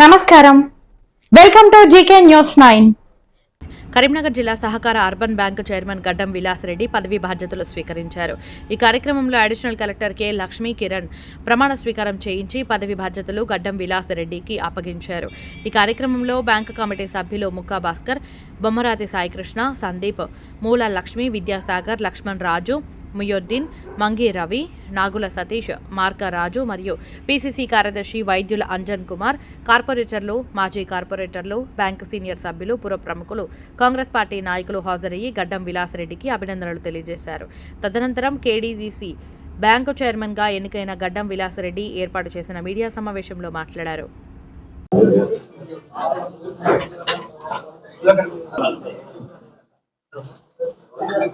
నమస్కారం. Welcome to GK news nine. Karimnagar జిల్లా సహకార అర్బన్ బ్యాంకు చైర్మన్ గడ్డం విలాస్ రెడ్డి పదవి బాధ్యతలు స్వీకరించారు. ఈ కార్యక్రమంలో additional collector K Lakshmi Kiran ప్రమాణ స్వీకారం చేయించి పదవి బాధ్యతలు గడ్డం విలాస్ రెడ్డికి అప్పగించారు. ఈ కార్యక్రమంలో బ్యాంకు కమిటీ సభ్యులు ముక్కా భాస్కర్ బొమ్మరాతి సాయికృష్ణ సందీప్ మూల లక్ష్మి విద్యాసాగర్ లక్ష్మణ్ రాజు ముయోద్దీన్ మంగి రవి నాగుల సతీష్ మార్క రాజు మరియు పీసీసీ కార్యదర్శి వైద్యుల అంజన్ కుమార్ కార్పొరేటర్లు మాజీ కార్పొరేటర్లు బ్యాంకు సీనియర్ సభ్యులు పుర ప్రముఖులు కాంగ్రెస్ పార్టీ నాయకులు హాజరయ్యి గడ్డం విలాసరెడ్డికి అభినందనలు తెలియజేశారు. తదనంతరం కేడీజీసీ బ్యాంకు చైర్మన్గా ఎన్నికైన గడ్డం విలాసరెడ్డి ఏర్పాటు చేసిన మీడియా సమావేశంలో మాట్లాడారు.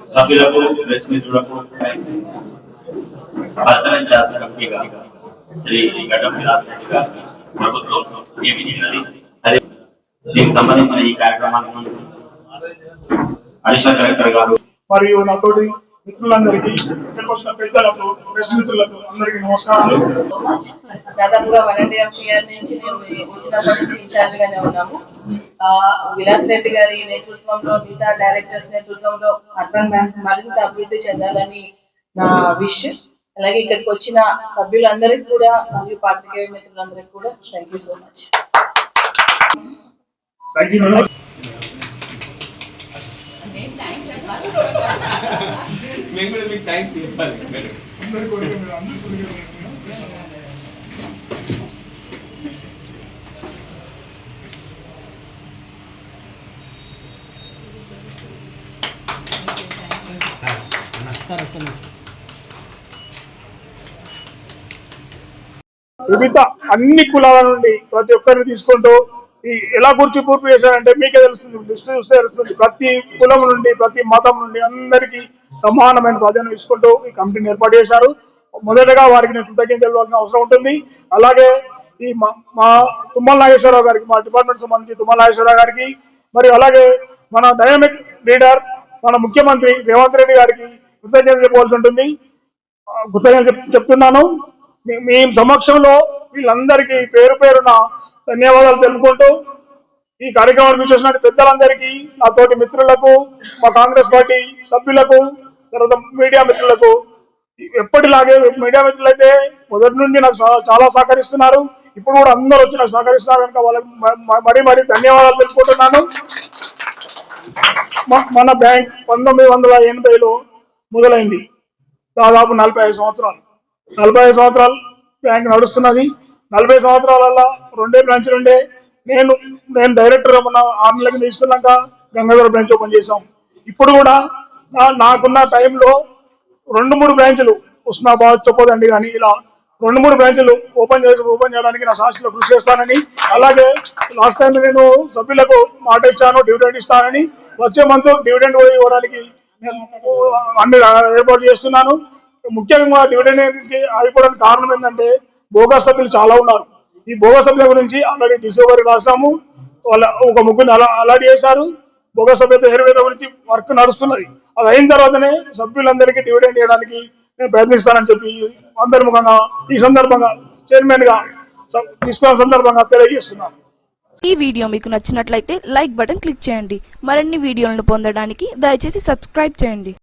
సభ్యులకు ప్రెస్ మిత్రులకు పర్సనల్ జాతర కమిటీగా శ్రీ గడ్డం విలాస్ రెడ్డి గారిని ప్రభుత్వం నియమించినది. అదే దీనికి సంబంధించిన ఈ కార్యక్రమాన్ని అడిషనల్ కలెక్టర్ గారు మరియు నాతోటి మిత్రులందరికీ ఇక్కడికి వచ్చిన పెద్దలకు ప్రెస్ మిత్రులకు అందరికీ నమస్కారాలు. దాదాపుగా వన్ అండ్ హాఫ్ ఇయర్ నుంచి వచ్చినప్పటి నుంచి ఇన్ఛార్జ్ గానే ఉన్నాము. విలాస్ రెడ్డి గారి నేతృత్వంలో మిగతా డైరెక్టర్స్ నేతృత్వంలో అర్బన్ బ్యాంక్ మరింత అభివృద్ధి చెందాలని నా విష్ అలాగే ఇక్కడికి వచ్చిన సభ్యులందరికీ కూడా మరియు పాత్రికేయ మిత్రులందరికీ కూడా thank you so much thank you మేము కూడా మీకు థ్యాంక్స్ చెప్పాలి మేడం అన్ని కులాల నుండి ప్రతి ఒక్కరిని తీసుకుంటూ ఎలా కూర్చి పూర్తి చేశారంటే మీకే తెలుస్తుంది లిస్ట్ చూస్తే తెలుస్తుంది. ప్రతి కులం నుండి ప్రతి మతం నుండి అందరికీ సమానమైన ప్రాధాన్యం ఇచ్చుకుంటూ ఈ కమిటీని ఏర్పాటు చేశారు. మొదటగా వారికి నేను కృతజ్ఞత తెలవాల్సిన అవసరం ఉంటుంది. అలాగే ఈ మా మా తుమ్మల నాగేశ్వరరావు గారికి మా డిపార్ట్మెంట్ సంబంధించి తుమ్మల నాగేశ్వరరావు గారికి మరియు అలాగే మన డైనమిక్ లీడర్ మన ముఖ్యమంత్రి రేవంత్ రెడ్డి గారికి కృతజ్ఞత చెప్పవలసి ఉంటుంది. కృతజ్ఞత చెప్తున్నాను. మీ- మీ సమక్షంలో వీళ్ళందరికీ పేరు పేరున ధన్యవాదాలు తెలుపుకుంటూ ఈ కార్యక్రమానికి చూసిన పెద్దలందరికీ నా తోటి మిత్రులకు మా కాంగ్రెస్ పార్టీ సభ్యులకు తర్వాత మీడియా మిత్రులకు ఎప్పటిలాగే మీడియా మిత్రులు అయితే మొదటి నుండి నాకు చాలా సహకరిస్తున్నారు. ఇప్పుడు కూడా అందరూ వచ్చి నాకు సహకరిస్తున్నారు కనుక వాళ్ళకి మరీ మరీ ధన్యవాదాలు తెలుపుకుంటున్నాను. మన బ్యాంక్ పంతొమ్మిది వందల ఎనభైలో మొదలైంది. దాదాపు నలభై ఐదు సంవత్సరాలు. నలభై ఐదు సంవత్సరాలు బ్యాంక్ నడుస్తున్నది. నలభై సంవత్సరాలలో రెండే బ్రాంచ్లు ఉండే నేను నేను డైరెక్టర్ మన ఆరు నెలలకు తీసుకున్నాక గంగాధర బ్రాంచ్ ఓపెన్ చేశాం. ఇప్పుడు కూడా నాకున్న టైంలో రెండు మూడు బ్రాంచ్లు ఉస్మాబాద్ చెప్పదండి కానీ ఇలా రెండు మూడు బ్రాంచ్లు ఓపెన్ చేసి ఓపెన్ చేయడానికి నా సాక్షిలో కృషి చేస్తానని అలాగే లాస్ట్ టైం నేను సభ్యులకు మాట ఇచ్చాను డివిడెండ్ ఇస్తానని వచ్చే మంత్ డివిడెండ్ కూడా ఇవ్వడానికి నేను అన్ని ఏర్పాటు చేస్తున్నాను. ముఖ్యంగా డివిడెండ్ అయిపోవడానికి కారణం ఏంటంటే బోగస్ సభ్యులు చాలా ఉన్నారు. ఈ బోగస్ సభ్యుల గురించి ఆల్రెడీ డిసెంబర్ రాసాము వాళ్ళ ఒక ముగ్గురిని అలా అలాట్ చేశారు. బోగస్ సభ్యత ఎరువేద గురించి వర్క్ నడుస్తున్నది. అది అయిన తర్వాతనే సభ్యులందరికీ డివిడెండ్ చేయడానికి నేను ప్రయత్నిస్తానని చెప్పి అందరి ముఖంగా ఈ సందర్భంగా చైర్మన్గా తీసుకున్న సందర్భంగా తెలియజేస్తున్నాను. ఈ వీడియో మీకు నచ్చినట్లయితే లైక్ బటన్ క్లిక్ చేయండి. మరిన్ని వీడియోలను పొందడానికి దయచేసి సబ్స్క్రైబ్ చేయండి.